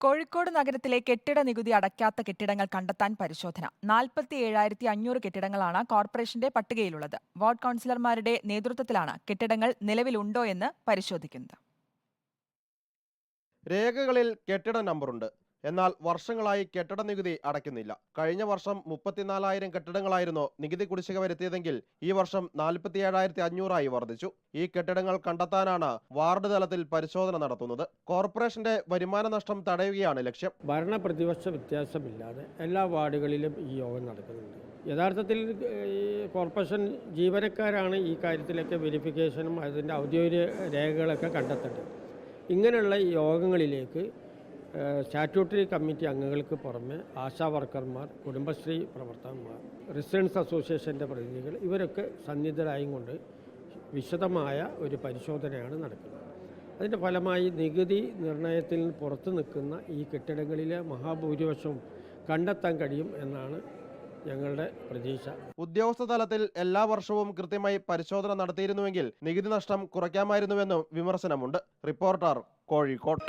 കോഴിക്കോട് നഗരത്തിലെ കെട്ടിട നികുതി അടയ്ക്കാത്ത കെട്ടിടങ്ങൾ കണ്ടെത്താൻ പരിശോധന. നാൽപ്പത്തി ഏഴായിരത്തി അഞ്ഞൂറ് കെട്ടിടങ്ങളാണ് കോർപ്പറേഷന്റെ പട്ടികയിലുള്ളത്. വാർഡ് കൗൺസിലർമാരുടെ നേതൃത്വത്തിലാണ് കെട്ടിടങ്ങൾ നിലവിലുണ്ടോ എന്ന് പരിശോധിക്കുന്നത്. രേഖകളിൽ കെട്ടിട നമ്പറുണ്ട്. എന്നാൽ വർഷങ്ങളായി കെട്ടിട നികുതി അടയ്ക്കുന്നില്ല. കഴിഞ്ഞ വർഷം മുപ്പത്തിനാലായിരം കെട്ടിടങ്ങളായിരുന്നു നികുതി കുടിശ്ശിക വരുത്തിയതെങ്കിൽ ഈ വർഷം നാൽപ്പത്തിയേഴായിരത്തി അഞ്ഞൂറായി വർദ്ധിച്ചു. ഈ കെട്ടിടങ്ങൾ കണ്ടെത്താനാണ് വാർഡ് തലത്തിൽ പരിശോധന നടത്തുന്നത്. കോർപ്പറേഷന്റെ വരുമാന നഷ്ടം തടയുകയാണ് ലക്ഷ്യം. ഭരണ പ്രതിപക്ഷ വ്യത്യാസമില്ലാതെ എല്ലാ വാർഡുകളിലും ഈ യോഗം നടക്കുന്നുണ്ട്. യഥാർത്ഥത്തിൽ ഈ കോർപ്പറേഷൻ ജീവനക്കാരാണ് ഈ കാര്യത്തിലൊക്കെ വെരിഫിക്കേഷനും അതിന്റെ ഔദ്യോഗിക രേഖകളൊക്കെ കണ്ടെത്തേണ്ടത്. ഇങ്ങനെയുള്ള യോഗങ്ങളിലേക്ക് സ്റ്റാറ്റ്യൂട്ടറി കമ്മിറ്റി അംഗങ്ങൾക്ക് പുറമെ ആശാ വർക്കർമാർ കുടുംബശ്രീ പ്രവർത്തകന്മാർ റെസിഡൻസ് അസോസിയേഷന്റെ പ്രതിനിധികൾ ഇവരൊക്കെ സന്നിധരായും കൊണ്ട് വിശദമായ ഒരു പരിശോധനയാണ് നടക്കുന്നത്. അതിന്റെ ഫലമായി നികുതി നിർണയത്തിൽ പുറത്തു നിൽക്കുന്ന ഈ കെട്ടിടങ്ങളിലെ മഹാഭൂരിപക്ഷവും കണ്ടെത്താൻ കഴിയും എന്നാണ് ഞങ്ങളുടെ പ്രതീക്ഷ. ഉദ്യോഗസ്ഥ തലത്തിൽ എല്ലാ വർഷവും കൃത്യമായി പരിശോധന നടത്തിയിരുന്നുവെങ്കിൽ നികുതി നഷ്ടം കുറയ്ക്കാമായിരുന്നുവെന്നും വിമർശനമുണ്ട്. റിപ്പോർട്ടർ കോഴിക്കോട്.